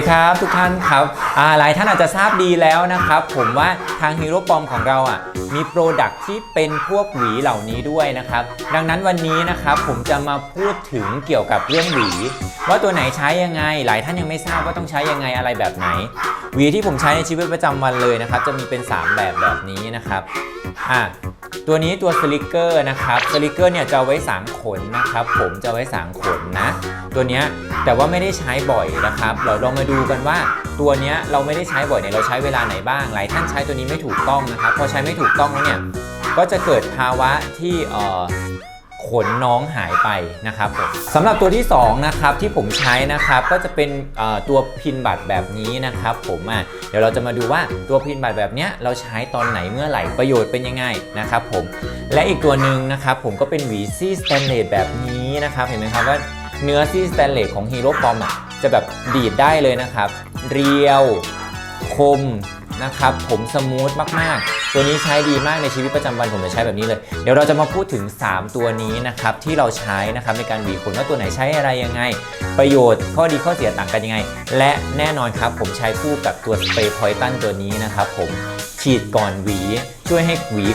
ดีครับทุกท่านครับหลายท่านอาจจะทราบดีแล้วนะครับ ผมว่าทางฮีโร่ปอมของเราอะมีโปรดักที่เป็นพวกหวีเหล่านี้ด้วยนะครับ ดังนั้นวันนี้นะครับผมจะมาพูดถึงเกี่ยวกับเรื่องหวี ว่าตัวไหนใช้ยังไง หลายท่านยังไม่ทราบว่าต้องใช้ยังไงอะไรแบบไหน หวีที่ผมใช้ในชีวิตประจำวันเลยนะครับ จะมีเป็น 3 แบบแบบนี้นะครับอะ ตัวนี้ตัวสลิกเกอร์นะครับสลิกเกอร์เนี่ยจะไว้สางขนนะครับ ผมจะไว้สางขนนะ ตัวนี้แต่ว่าไม่ได้ใช้บ่อยนะครับ เราลองมาดูกันว่าตัวนี้เราไม่ได้ใช้บ่อยเนี่ยเราใช้เวลาไหนบ้าง หลายท่านใช้ตัวนี้ไม่ถูกต้องนะครับ พอใช้ไม่ถูกต้องแล้วเนี่ยก็จะเกิดภาวะที่เอ่อ ขนน้องหายไปนะครับผมสำหรับตัวที่สองนะครับที่ผมใช้นะครับก็จะเป็นตัวพินบัตรแบบนี้นะครับผมอะเดี๋ยวเราจะมาดูว่าตัวพินบัตรแบบเนี้ยเราใช้ตอนไหนเมื่อไหร่ประโยชน์เป็นยังไงนะครับผมและอีกตัวหนึ่งนะครับผมก็เป็นหวีซี่สแตนเลสแบบนี้นะครับเห็นไหมครับว่าเนื้อซี่สแตนเลสของฮีโร่ปอมอะจะแบบดีดได้เลยนะครับ เรียว มนะครับผมสมูทมากๆ ตัวนี้ใช้ดีมากในชีวิตประจำวันผมจะใช้แบบนี้เลย เดี๋ยวเราจะมาพูดถึง 3 ตัวนี้นะครับที่เราใช้นะครับในการหวีขนว่าตัวไหนใช้อะไรยังไง ประโยชน์ข้อดีข้อเสียต่างกันยังไง และแน่นอนครับผมใช้คู่กับตัวสเปรย์พอยตันตัวนี้นะครับผมฉีดก่อนหวีช่วยให้หวี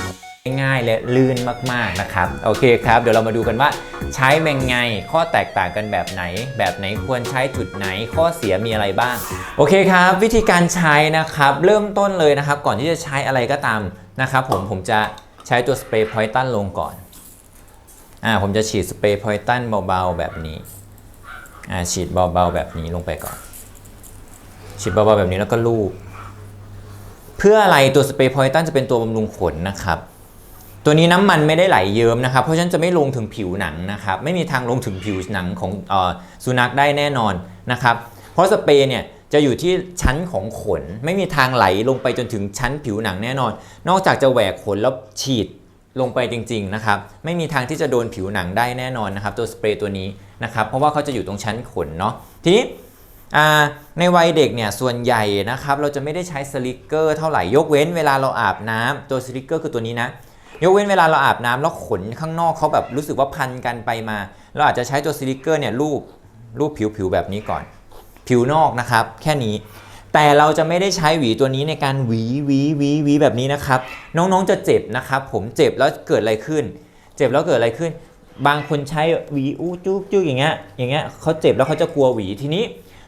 ง่ายและลื่นมากๆนะครับ โอเคครับ เดี๋ยวเรามาดูกันว่าใช้เป็นไง ข้อแตกต่างกันแบบไหน แบบไหนควรใช้จุดไหน ข้อเสียมีอะไรบ้าง โอเคครับ วิธีการใช้นะครับ เริ่มต้นเลยนะครับ ก่อนที่จะใช้อะไรก็ตามนะครับ ผมผมจะใช้ตัวสเปรย์พอยตันลงก่อนอ่าผมจะฉีดสเปรย์พอยตันเบาๆแบบนี้อ่าฉีดเบาๆแบบนี้ลงไปก่อน ฉีดเบาๆแบบนี้แล้วก็ลูบเพื่ออะไรตัวสเปรย์พอยตันจะเป็นตัวบำรุงขนนะครับ ตัวนี้น้ำมันไม่ได้ไหลเยิ้มนะครับ เพราะฉะนั้นจะไม่ลงถึงผิวหนังนะครับ ไม่มีทางลงถึงผิวหนังของออสุนัขได้แน่นอนนะครับ เพราะสเปรย์เนี่ยจะอยู่ที่ชั้นของขน ไม่มีทางไหลลงไปจนถึงชั้นผิวหนังแน่นอน นอกจากจะแหวกขนแล้วฉีดลงไปจริงๆนะครับ ไม่มีทางที่จะโดนผิวหนังได้แน่นอนนะครับ ตัวสเปรย์ตัวนี้นะครับ เพราะว่าเขาจะอยู่ตรงชั้นขนเนาะ ทีนี้ในวัยเด็กเนี่ยส่วนใหญ่นะครับเราจะไม่ได้ใช้สลิกเกอร์เท่าไหร่ยกเว้นเวลาเราอาบน้ำตัวสลิกเกอร์คือตัวนี้นะ ยกเว้นเวลาเราอาบน้ำแล้วขนข้างนอกเขาแบบรู้สึกว่าพันกันไปมา เราอาจจะใช้ตัวสลิกเกอร์เนี่ยรูปรูปผิวๆแบบนี้ก่อน ผิวนอกนะครับ แค่นี้ แต่เราจะไม่ได้ใช้หวีตัวนี้ในการหวีหวีหวีหวีแบบนี้นะครับ น้องๆจะเจ็บนะครับ ผมเจ็บแล้วเกิดอะไรขึ้น เจ็บแล้วเกิดอะไรขึ้น บางคนใช้หวีอู้จุ๊กจุ๊กอย่างเงี้ยอย่างเงี้ยเขาเจ็บแล้วเขาจะกลัวหวีทีนี้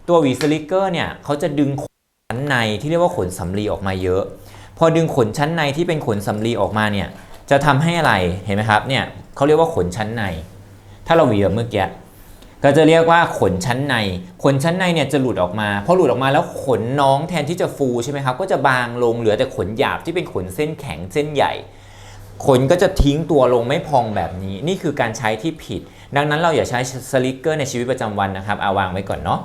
ตัวหวีสลิกเกอร์เนี่ยเขาจะดึงขนชั้นในที่เรียกว่าขนสำลีออกมาเยอะ พอดึงขนชั้นในที่เป็นขนสำลีออกมาเนี่ย จะทำให้อะไรเห็นไหมครับเนี่ยเขาเรียกว่าขนชั้นใน ถ้าเราหวีแบบเมื่อกี้ก็จะเรียกว่าขนชั้นใน ขนชั้นในเนี่ยจะหลุดออกมาพอหลุดออกมาแล้วขนน้องแทนที่จะฟูใช่ไหมครับก็จะบางลงเหลือแต่ขนหยาบที่เป็นขนเส้นแข็งเส้นใหญ่ ขนก็จะทิ้งตัวลงไม่พองแบบนี้ นี่คือการใช้ที่ผิด ดังนั้นเราอย่าใช้สลิกเกอร์ในชีวิตประจำวันนะครับเอาวางไว้ก่อนเนาะ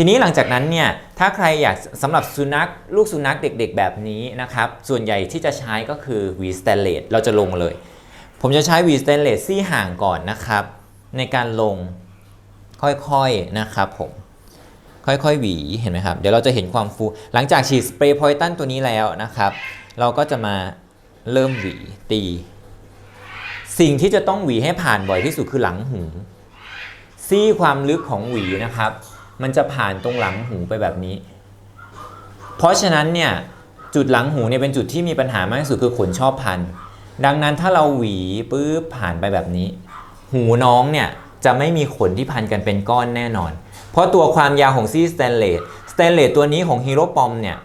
ทีนี้หลังจากนั้นเนี่ยถ้าใครอยากสำหรับสุนัขลูกสุนัขเด็กๆ แบบนี้นะครับส่วนใหญ่ที่จะใช้ก็คือวีสเตนเลสเราจะลงเลย ผมจะใช้วีสเตนเลสซี่ห่างก่อนนะครับ ในการลงค่อยๆนะครับผมค่อยๆหวีเห็นไหมครับ เดี๋ยวเราจะเห็นความฟู หลังจากฉีดสเปรย์พอยตันตัวนี้แล้วนะครับ เราก็จะมาเริ่มหวีตี สิ่งที่จะต้องหวีให้ผ่านบ่อยที่สุดคือหลังหูซี่ความลึกของหวีนะครับ มันจะผ่านตรงหลังหูไปแบบนี้ เพราะฉะนั้นเนี่ยจุดหลังหูเนี่ยเป็นจุดที่มีปัญหามากที่สุดคือขนชอบพัน ดังนั้นถ้าเราหวีปื๊บผ่านไปแบบนี้ หูน้องเนี่ยจะไม่มีขนที่พันกันเป็นก้อนแน่นอน เพราะตัวความยาวของซี่สแตนเลสสแตนเลสตัวนี้ของฮีโร่ปอมเนี่ย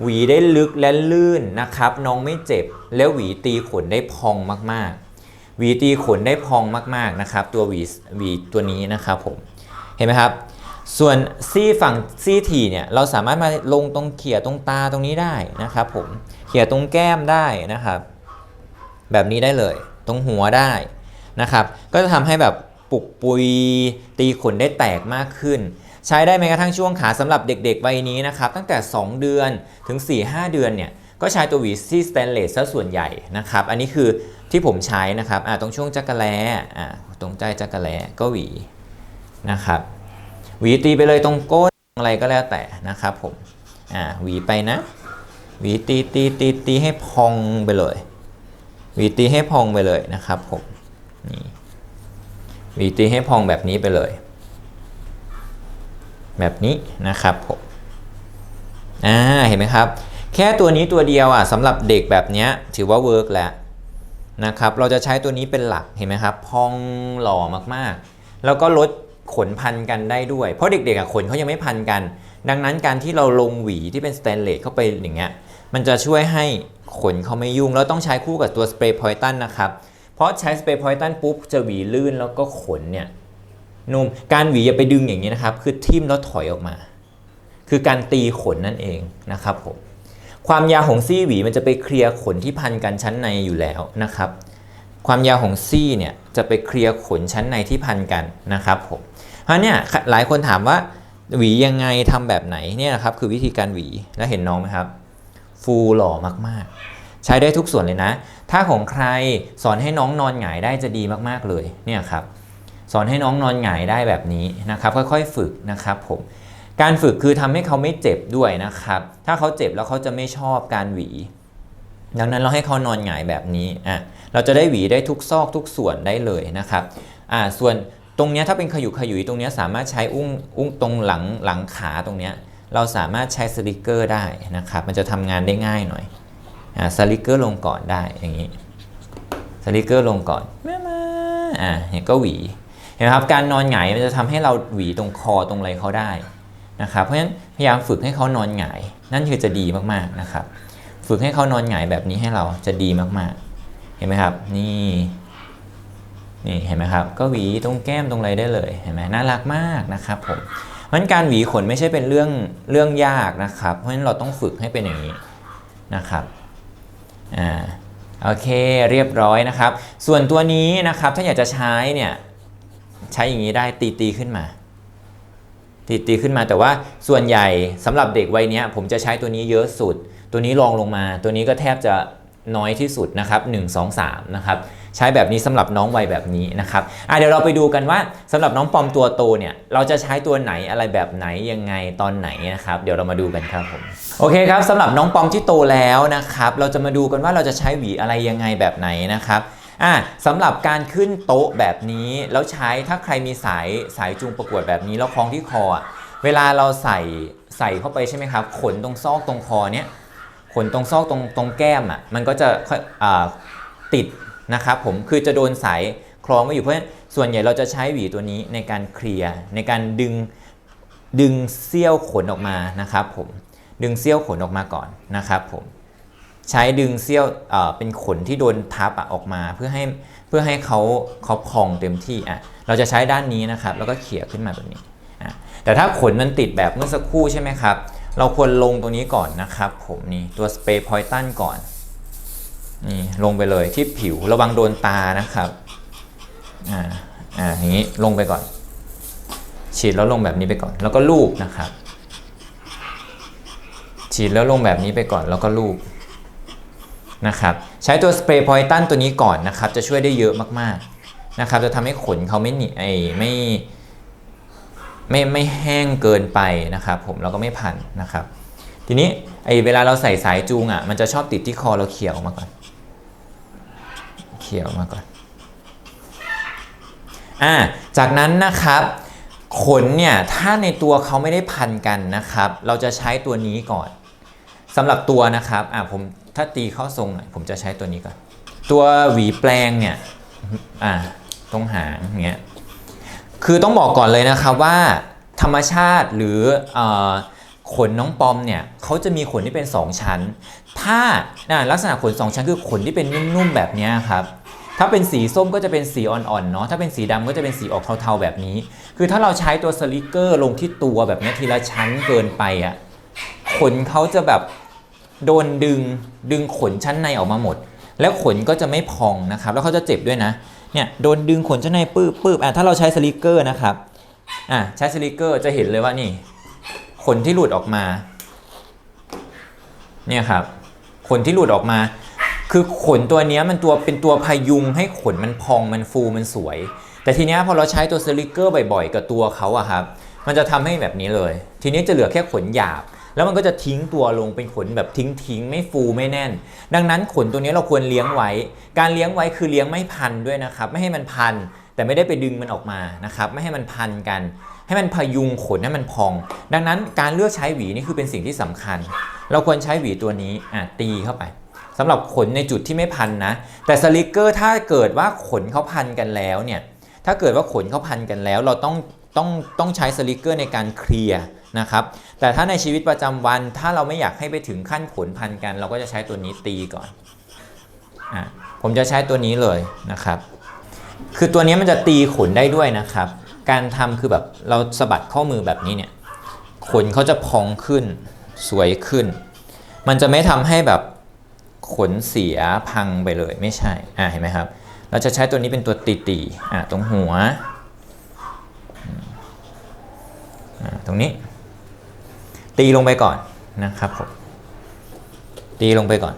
หวีได้ลึกและลื่นนะครับ น้องไม่เจ็บ แล้วหวีตีขนได้พองมากๆ หวีตีขนได้พองมากๆนะครับ ตัวหวีหวีตัวนี้นะครับผม เห็นไหมครับ ส่วนซี่ฝั่งซี่ทีเนี่ยเราสามารถมาลงตรงเขี่ยตรงตาตรงนี้ได้นะครับผมเขี่ยตรงแก้มได้นะครับ แบบนี้ได้เลยตรงหัวได้นะครับ ก็จะทำให้แบบปลุกปุยตีขนได้แตกมากขึ้น ใช้ได้แม้กระทั่งช่วงขาสำหรับเด็กๆวัยนี้นะครับ ตั้งแต่ 2 เดือนถึง 4-5 เดือนเนี่ยก็ใช้ตัวหวีซี่สแตนเลสซะส่วนใหญ่นะครับ อันนี้คือที่ผมใช้นะครับตรงช่วงจักระแลตรงใจจักระแลก็หวีนะครับ หวีตีไปเลยตรงก้นอะไรก็แล้วแต่นะครับผมอ่าหวีไปนะ หวีตีตีตีตีให้พองไปเลยหวีตีให้พองไปเลยนะครับผมนี่หวีตีให้พองแบบนี้ไปเลย แบบนี้นะครับผมอ่าเห็นไหมครับ แค่ตัวนี้ตัวเดียวอะสำหรับเด็กแบบเนี้ยถือว่าเวิร์กแล้วนะครับ เราจะใช้ตัวนี้เป็นหลักเห็นไหมครับ พองหล่อมากๆ แล้วก็ลด ขนพันกันได้ด้วย เพราะเด็กๆขนเขายังไม่พันกัน ดังนั้นการที่เราลงหวีที่เป็นสแตนเลสเข้าไปอย่างเงี้ยมันจะช่วยให้ขนเขาไม่ยุ่ง แล้วต้องใช้คู่กับตัวสเปรย์พอยตันนะครับ เพราะใช้สเปรย์พอยตันปุ๊บจะหวีลื่นแล้วก็ขนเนี่ยนุ่มการหวีอย่าไปดึงอย่างนี้นะครับ คือทิ่มแล้วถอยออกมา คือการตีขนนั่นเองนะครับผมความยาวของซี่หวีมันจะไปเคลียร์ขนที่พันกันชั้นในอยู่แล้วนะครับ ความยาวของซี่เนี่ยจะไปเคลียร์ขนชั้นในที่พันกันนะครับผม เพราะเนี่ยหลายคนถามว่าหวียังไงทำแบบไหนเนี่ยครับคือวิธีการหวีแล้วเห็นน้องไหมครับ ฟูหล่อมากๆ ใช้ได้ทุกส่วนเลยนะ ถ้าของใครสอนให้น้องนอนหงายได้จะดีมากๆเลยเนี่ยครับสอนให้น้องนอนหงายได้แบบนี้นะครับ ค่อยๆฝึกนะครับผมการฝึกคือทำให้เขาไม่เจ็บด้วยนะครับ ถ้าเขาเจ็บแล้วเขาจะไม่ชอบการหวี ดังนั้นเราให้เขานอนหงายแบบนี้อะเราจะได้หวีได้ทุกซอกทุกส่วนได้เลยนะครับอ่าส่วน รงนี้ถ้าเป็นขยุกขยุยตรงนี้สามารถใช้อุ้งอุ้งตรงหลังหลังขาตรงนี้เราสามารถใช้สลิกเกอร์ได้นะครับมันจะทำงานได้ง่ายหน่อยอ่าสลิกเกอร์ลงก่อนได้อย่างนี้สลิกเกอร์ลงก่อนแม่มาอ่าเนี่ยก็หวีเห็นไหมครับการนอนหงายมันจะทำให้เราหวีตรงคอตรงอะไรเขาได้นะครับเพราะฉะนั้นพยายามฝึกให้เขานอนหงาย นั่นคือจะดีมากๆนะครับ ฝึกให้เขานอนหงายแบบนี้ให้เราจะดีมากๆ เห็นไหมครับ นี่ นี่เห็นไหมครับ ก็หวีตรงแก้มตรงอะไรได้เลยเห็นไหมน่ารักมากนะครับผมมันการหวีขนไม่ใช่เป็นเรื่องเรื่องยากนะครับ เพราะฉะนั้นเราต้องฝึกให้เป็นอย่างนี้นะครับอ่าโอเคเรียบร้อยนะครับ ส่วนตัวนี้นะครับถ้าอยากจะใช้เนี่ยใช้อย่างนี้ได้ตีตีขึ้นมาตีตีขึ้นมาแต่ว่าส่วนใหญ่สำหรับเด็กวัยนี้ผมจะใช้ตัวนี้เยอะสุด ตัวนี้รองลงมา ตัวนี้ก็แทบจะน้อยที่สุดนะครับ 1 2 3 นะครับ ใช้แบบนี้สำหรับน้องวัยแบบนี้นะครับอะเดี๋ยวเราไปดูกันว่าสำหรับน้องปอมตัวโตเนี่ยเราจะใช้ตัวไหนอะไรแบบไหนยังไงตอนไหนนะครับ เดี๋ยวเรามาดูกันครับผมโอเคครับสำหรับน้องปอมที่โตแล้วนะครับเราจะมาดูกันว่าเราจะใช้หวีอะไรยังไงแบบไหนนะครับอะสำหรับการขึ้นโต๊ะแบบนี้แล้วใช้ถ้าใครมีสายสายจูงประกวดแบบนี้แล้วคล้องที่คอ เวลาเราใส่ใส่เข้าไปใช่ไหมครับขนตรงซอกตรงคอเนี้ยขนตรงซอกตรงตรงแก้มอะมันก็จะค่อยอ่าติด นะครับผมคือจะโดนสายคล้องไว้อยู่เพราะฉะนั้นส่วนใหญ่เราจะใช้หวีตัวนี้ในการเคลียร์ในการดึงดึงเสี้ยวขนออกมานะครับผมดึงเสี้ยวขนออกมาก่อนนะครับผมใช้ดึงเสี้ยวเป็นขนที่โดนทับอออกมาเพื่อให้เพื่อให้เขาเขาพองเต็มที่อะเราจะใช้ด้านนี้นะครับ แล้วก็เขี่ยขึ้นมาแบบนี้อะแต่ถ้าขนมันติดแบบเมื่อสักครู่ใช่ไหมครับ เราควรลงตรงนี้ก่อนนะครับ ผมนี่ตัวสเปรย์พอยตันก่อน นี่ลงไปเลยที่ผิวระวังโดนตานะครับอ่าอ่าอย่างนี้ลงไปก่อน ฉีดแล้วลงแบบนี้ไปก่อน แล้วก็ลูบนะครับ ฉีดแล้วลงแบบนี้ไปก่อนแล้วก็ลูบนะครับใช้ตัวสเปรย์พอยตันตัวนี้ก่อนนะครับ จะช่วยได้เยอะมากๆนะครับ จะทำให้ขนเขาไม่หนีไอไม่ไม่ไม่แห้งเกินไปนะครับ ผมแล้วก็ไม่พันนะครับ ทีนี้ไอเวลาเราใส่สายจูงอะมันจะชอบติดที่คอเราเขียออกมาก่อน ขียออกมาก่อนอ่าจากนั้นนะครับขนเนี่ยถ้าในตัวเขาไม่ได้พันกันนะครับ เราจะใช้ตัวนี้ก่อนสำหรับตัวนะครับอะผมถ้าตีเข้าทรงผมจะใช้ตัวนี้ก่อน ตัวหวีแปลงเนี่ยอะตรงหางเงี้ยคือต้องบอกก่อนเลยนะครับว่าธรรมชาติหรืออขนน้องปอมเนี่ยเขาจะมีขนที่เป็น 2 ชั้น ถ้าลักษณะขน 2 ชั้นคือขนที่เป็นนุ่มๆแบบนี้ครับ ถ้าเป็นสีส้มก็จะเป็นสีอ่อนๆเนาะ ถ้าเป็นสีดำก็จะเป็นสีออกเทาๆแบบนี้ คือถ้าเราใช้ตัวสลิกเกอร์ลงที่ตัวแบบนี้ทีละชั้นเกินไปอะ่ะ ขนเขาจะแบบโดนดึงดึงขนชั้นในออกมาหมด แล้วขนก็จะไม่พองนะครับ แล้วเขาจะเจ็บด้วยนะ เนี่ยโดนดึงขนชั้นในปื้บปื้บอะถ้าเราใช้สลิกเกอร์นะครับอะใช้สลิกเกอร์จะเห็นเลยว่านี่ ขนที่หลุดออกมา เนี่ยครับ ขนที่หลุดออกมา คือขนตัวนี้มันตัวเป็นตัวพยุงให้ขนมันพองมันฟูมันสวย แต่ทีนี้พอเราใช้ตัวสลิกเกอร์บ่อยๆ กับตัวเขาอะครับมันจะทำให้แบบนี้เลย ทีนี้จะเหลือแค่ขนหยาบ แล้วมันก็จะทิ้งตัวลงเป็นขนแบบทิ้งทิ้งๆไม่ฟูไม่แน่น ดังนั้นขนตัวนี้เราควรเลี้ยงไว้ การเลี้ยงไว้คือเลี้ยงไม่พันด้วยนะครับ ไม่ให้มันพัน แต่ไม่ได้ไปดึงมันออกมานะครับ ไม่ให้มันพันกันใให้มันพยุงขนให้มันพอง ดังนั้นการเลือกใช้หวีนี่คือเป็นสิ่งที่สำคัญ เราควรใช้หวีตัวนี้อะตีเข้าไป สำหรับขนในจุดที่ไม่พันนะ แต่สลิกเกอร์ถ้าเกิดว่าขนเขาพันกันแล้วเนี่ย ถ้าเกิดว่าขนเขาพันกันแล้ว เราต้องต้องต้องใช้สลิกเกอร์ในการเคลียร์นะครับ แต่ถ้าในชีวิตประจำวันถ้าเราไม่อยากให้ไปถึงขั้นขนพันกัน เราก็จะใช้ตัวนี้ตีก่อนอะผมจะใช้ตัวนี้เลยนะครับ คือตัวนี้มันจะตีขนได้ด้วยนะครับ การทำคือแบบเราสะบัดข้อมือแบบนี้เนี่ยขนเขาจะพองขึ้นสวยขึ้น มันจะไม่ทำให้แบบ ขนเสียพังไปเลยไม่ใช่อ่าเห็นไหมครับ เราจะใช้ตัวนี้เป็นตัวตีตีอ่าตรงหัวอ่าตรงนี้ ตีลงไปก่อนนะครับผมตีลงไปก่อน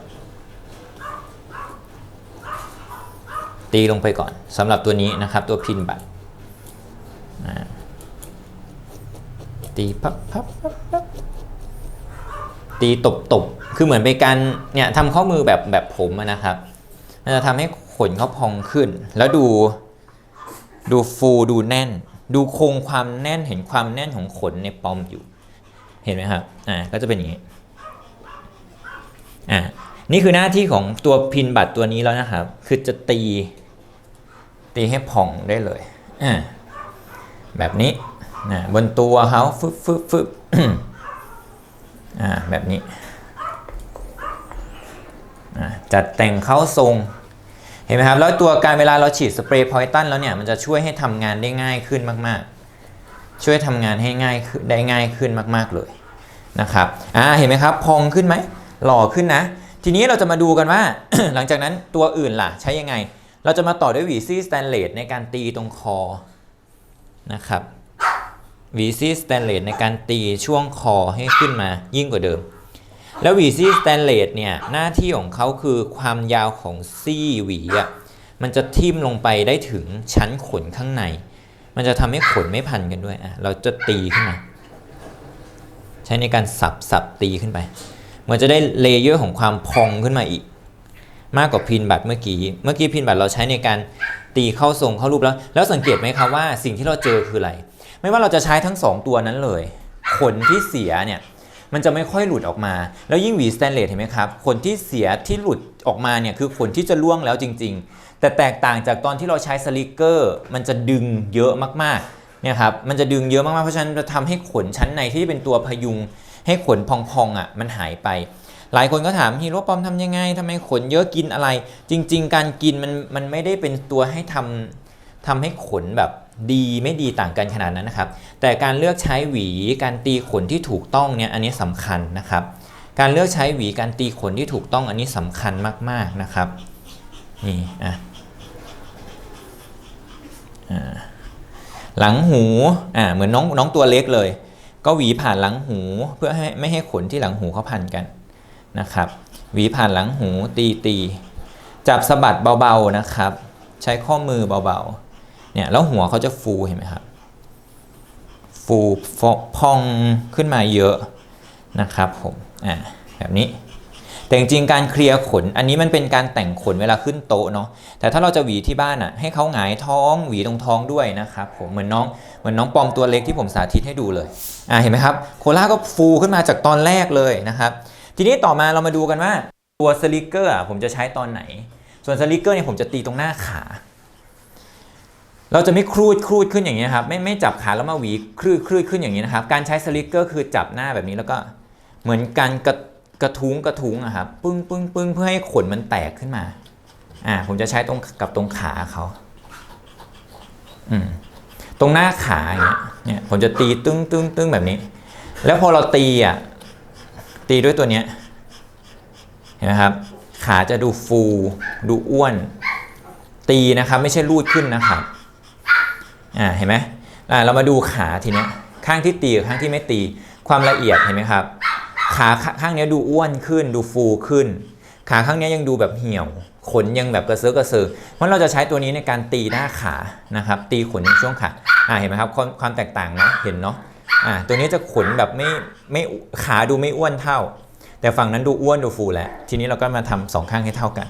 ตีลงไปก่อนสำหรับตัวนี้นะครับตัวพินบัตรตีพับพับพับตีตบตบ คือเหมือนเป็นการเนี่ยทำข้อมือแบบแบบผมนะครับมันจะทำให้ขนเขาพองขึ้น แล้วดูดูฟูดูแน่น ดูโครงความแน่นเห็นความแน่นของขนในปอมอยู่ เห็นไหมครับอ่าก็จะเป็นอย่างนี้อ่านี่คือหน้าที่ของตัวพินบัตรตัวนี้แล้วนะครับ คือจะตี ตีให้ผ่องได้เลยอ่าแบบนี้นะบนตัวเขาฟึบฟึบฟึบอ่าแบบนี้ จัดแต่งเข้าทรง เห็นไหมครับ แล้วตัวการเวลาเราฉีดสเปรย์พอยตันแล้วเนี่ย มันจะช่วยให้ทำงานได้ง่ายขึ้นมากๆ ช่วยทำงานให้ง่ายขึ้นได้ง่ายขึ้นมากๆเลยนะครับ อ่า เห็นไหมครับพองขึ้นไหม หล่อขึ้นนะ ทีนี้เราจะมาดูกันว่า หลังจากนั้นตัวอื่นล่ะ ใช้ยังไง เราจะมาต่อด้วยหวีซี่สแตนเลสในการตีตรงคอ นะครับหวีซี่สแตนเลสในการตีช่วงคอให้ขึ้นมายิ่งกว่าเดิม แล้วหวีซี่สแตนเลสเนี่ยหน้าที่ของเขาคือความยาวของซี่หวีอะมันจะทิ่มลงไปได้ถึงชั้นขนข้างใน มันจะทำให้ขนไม่พันกันด้วยอะเราจะตีขึ้นมาใช้ในการสับสับตีขึ้นไป มันจะได้เลเยอร์ของความพองขึ้นมาอีก มากกว่าพินบัตรเมื่อกี้ เมื่อกี้พินบัตรเราใช้ในการตีเข้าทรงเข้ารูปแล้ว แล้วสังเกตไหมครับว่าสิ่งที่เราเจอคืออะไร ไม่ว่าเราจะใช้ทั้ง 2 ตัวนั้นเลย ขนที่เสียเนี่ย มันจะไม่ค่อยหลุดออกมา แล้วยิ่งหวีสแตนเลสเห็นไหมครับขนที่เสียที่หลุดออกมาเนี่ยคือขนที่จะล่วงแล้วจริง ๆ แต่แตกต่างจากตอนที่เราใช้สลิกเกอร์มันจะดึงเยอะมากๆเนี่ยครับมันจะดึงเยอะมากๆเพราะฉะนั้นจะทำให้ขนชั้นในที่เป็นตัวพยุง ให้ขนพองๆอะมันหายไปหลายคนก็ถามฮีโร่ปอมทำยังไงทำไมขนเยอะกินอะไร จริง ๆ การกินมันมันไม่ได้เป็นตัวให้ทำ ทำให้ขนแบบดีไม่ดีต่างกันขนาดนั้นนะครับ แต่การเลือกใช้หวีการตีขนที่ถูกต้องเนี่ยอันนี้สำคัญนะครับ การเลือกใช้หวีการตีขนที่ถูกต้องอันนี้สำคัญมากๆนะครับนี่อะหลังหูอ่าเหมือนน้องน้องตัวเล็กเลย ก็หวีผ่านหลังหูเพื่อให้ไม่ให้ขนที่หลังหูเขาพันกันนะครับ หวีผ่านหลังหูตีตีจับสะบัดเบาๆนะครับ ใช้ข้อมือเบาๆ เนี่ยแล้วหัวเขาจะฟูเห็นไหมครับฟูฟพองขึ้นมาเยอะนะครับผมอ่าแบบนี้แต่จริงๆการเคลียร์ขน อันนี้มันเป็นการแต่งขนเวลาขึ้นโต๊ะเนาะแต่ถ้าเราจะหวีที่บ้านอะให้เขาหงายท้องหวีตรงท้องด้วยนะครับผมเหมือนน้องเหมือนน้องปอมตัวเล็กที่ผมสาธิตให้ดูเลยอ่าเห็นไหมครับโคล่าก็ฟูขึ้นมาจากตอนแรกเลยนะครับ ทีนี้ต่อมาเรามาดูกันว่าตัวสลิกเกอร์อะผมจะใช้ตอนไหน ส่วนสลิกเกอร์เนี่ยผมจะตีตรงหน้าขา เราจะไม่ครูดครูดขึ้นอย่างนี้ครับไม่ไม่จับขาแล้วมาหวีคลืดคลืดขึ้นอย่างนี้นะครับการใช้สลิกเกอร์คือจับหน้าแบบนี้แล้วก็เหมือนการกระกระทุ้งกระทุ้งอะครับปึ้งปึ้งปึ้งเพื่อให้ขนมันแตกขึ้นมาอ่าผมจะใช้ตรงกับตรงขาเขาอืมตรงหน้าขาอย่างเงี้ยเนี่ยผมจะตีตึ้งตึ้งตึ้งแบบนี้ แล้วพอเราตีอะตีด้วยตัวเนี้ยเห็นไหมครับขาจะดูฟู ดูอ้วน ตีนะครับ ไม่ใช่รูดขึ้นนะครับ อ่าเห็นไหมอ่าเรามาดูขาทีเนี้ยข้างที่ตีกับข้างที่ไม่ตีความละเอียดเห็นไหมครับ ขาข้างเนี้ยดูอ้วนขึ้น ดูฟูขึ้น ขาข้างเนี้ยยังดูแบบเหี่ยวขนยังแบบกระเซาะกระเซิงเพราะเราจะใช้ตัวนี้ในการตีหน้าขานะครับ ตีขนในช่วงขาอ่าเห็นไหมครับความความแตกต่างนะเห็นเนาะอ่าตัวนี้จะขนแบบไม่ไม่ขาดูไม่อ้วนเท่า แต่ฝั่งนั้นดูอ้วนดูฟูแล้วทีนี้เราก็มาทำสองข้างให้เท่ากัน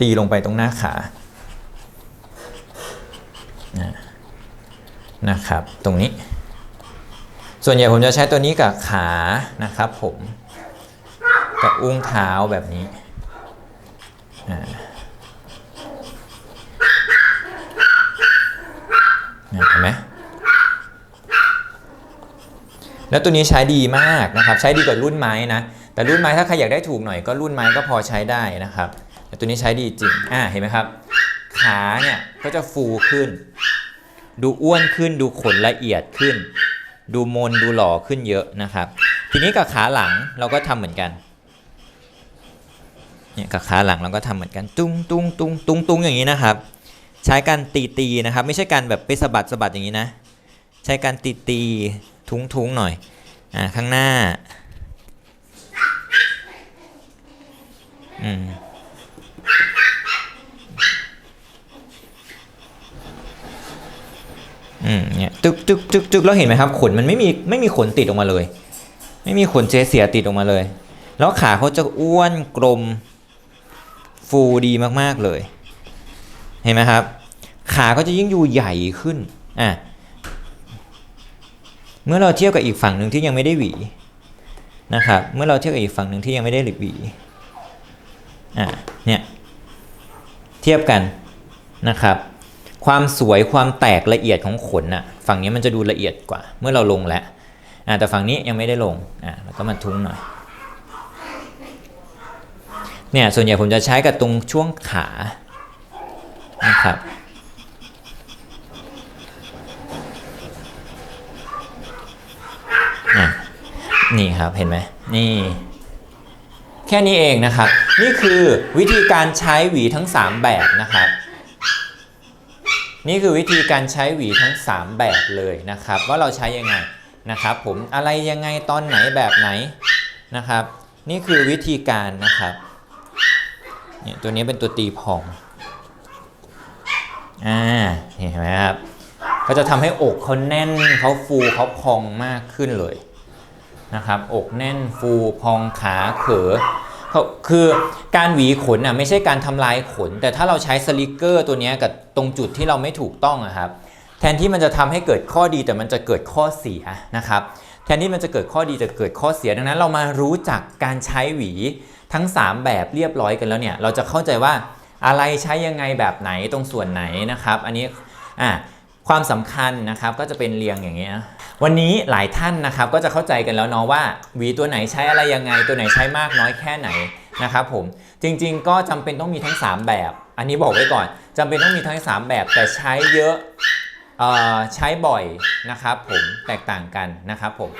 ตีลงไปตรงหน้าขา นะครับ ตรงนี้ ส่วนใหญ่ผมจะใช้ตัวนี้กับขานะครับผม กับอุ้งเท้าแบบนี้นี่ยเห็นไหมแล้วตัวนี้ใช้ดีมากนะครับ ใช้ดีกว่ารุ่นไม้นะ แต่รุ่นไม้ถ้าใครอยากได้ถูกหน่อยก็รุ่นไม้ก็พอใช้ได้นะครับ แต่ตัวนี้ใช้ดีจริง อ่า เห็นไหมครับ ขาเนี่ยก็จะฟูขึ้น ดูอ้วนขึ้น ดูขนละเอียดขึ้น ดูมนดูหล่อขึ้นเยอะนะครับ ทีนี้กับขาหลังเราก็ทำเหมือนกันเนี่ยกับขาหลังเราก็ทำเหมือนกันตุ้งตุ้งตุ้งตุ้งตุ้งอย่างนี้นะครับ ใช้การตีตีนะครับ ไม่ใช่การแบบไปสะบัดสะบัดอย่างนี้นะ ใช้การตีตีทุ้งทุ้งหน่อยอ่าข้างหน้าอืม อืมเนี่ยตึกตึกตึกตึกแล้วเห็นไหมครับขนมันไม่มีไม่มีขนติดออกมาเลย ไม่มีขนเจเสียติดออกมาเลย แล้วขาเขาจะอ้วนกลมฟูดีมากๆเลย เห็นไหมครับ ขาก็จะยิ่งดูใหญ่ขึ้นอะเมื่อเราเทียบกับอีกฝั่งหนึ่งที่ยังไม่ได้หวีนะครับเมื่อเราเทียบกับอีกฝั่งหนึ่งที่ยังไม่ได้หวีอะเนี่ยเทียบกันนะครับ ความสวยความแตกละเอียดของขนน่ะฝั่งนี้มันจะดูละเอียดกว่า เมื่อเราลงแล้วแต่ฝั่งนี้ยังไม่ได้ลงอ่าแล้วก็มาทุ้งหน่อยเนี่ยส่วนใหญ่ผมจะใช้กับตรงช่วงขานะครับนี่ครับเห็นไหมนี่ แค่นี้เองนะครับ นี่คือวิธีการใช้หวีทั้ง 3 แบบนะครับ นี่คือวิธีการใช้หวีทั้ง 3 แบบเลยนะครับ ว่าเราใช้ยังไงนะครับ ผมอะไรยังไงตอนไหนแบบไหนนะครับ นี่คือวิธีการนะครับเนี่ยตัวนี้เป็นตัวตีพองอ่าเห็นไหมครับก็จะทำให้อกเขาแน่นเขาฟูเขาพองมากขึ้นเลยนะครับ อกแน่นฟูพองขาเขอ คือการหวีขนอะไม่ใช่การทำลายขน แต่ถ้าเราใช้สลิกเกอร์ตัวนี้กับตรงจุดที่เราไม่ถูกต้องอะครับ แทนที่มันจะทำให้เกิดข้อดีแต่มันจะเกิดข้อเสียนะครับแทนที่มันจะเกิดข้อดีจะเกิดข้อเสียดังนั้น เรามารู้จักการใช้หวีทั้ง 3 แบบเรียบร้อยกันแล้วเนี่ยเราจะเข้าใจว่าอะไรใช้ยังไงแบบไหนตรงส่วนไหนนะครับ อันนี้อะความสำคัญนะครับก็จะเป็นเรียงอย่างเงี้ย วันนี้หลายท่านนะครับก็จะเข้าใจกันแล้วเนาะว่าหวีตัวไหนใช้อะไรยังไง ตัวไหนใช้มากน้อยแค่ไหนนะครับผมจริงๆ ก็จำเป็นต้องมีทั้ง 3 แบบ อันนี้บอกไว้ก่อนจำเป็นต้องมีทั้ง 3 แบบแต่ใช้เยอะ ใช้บ่อยนะครับผมแตกต่างกันนะครับผม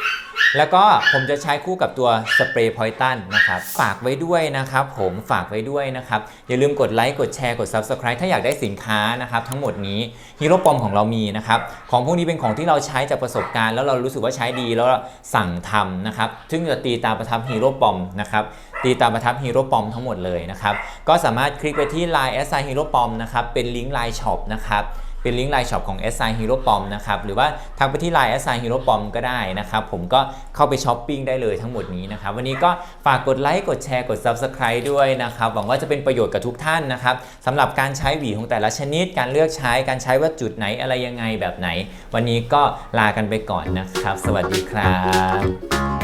แล้วก็ผมจะใช้คู่กับตัวสเปรย์พอยตันนะครับฝากไว้ด้วยนะครับผมฝากไว้ด้วยนะครับอย่าลืมกดไลค์กดแชร์กด Subscribe ถ้าอยากได้สินค้านะครับทั้งหมดนี้ฮีโร่ปอมของเรามีนะครับของพวกนี้เป็นของที่เราใช้จากประสบการณ์ แล้วเรารู้สึกว่าใช้ดีแล้วสั่งทำนะครับซึ่งจะตีตาประทับฮีโร่ปอมนะครับตีตาประทับฮีโร่ปอมทั้งหมดเลยนะครับก็สามารถคลิกไปที่ Line s i Hero Pom นะครับเป็นลิงก์ Line Shop นะครับ เป็นลิงก์ไลน์ช็อปของ s i Hero Pom นะครับหรือว่าทักไปที่ Line s i Hero Pom ก็ได้นะครับผมก็เข้าไปช้อปปิ้งได้เลยทั้งหมดนี้นะครับวันนี้ก็ฝากกดไลค์กดแชร์กด Subscribe ด้วยนะครับหวังว่าจะเป็นประโยชน์กับทุกท่านนะครับสำหรับการใช้หวีของแต่ละชนิด การเลือกใช้การใช้ว่าจุดไหนอะไรยังไงแบบไหน วันนี้ก็ลากันไปก่อนนะครับ สวัสดีครับ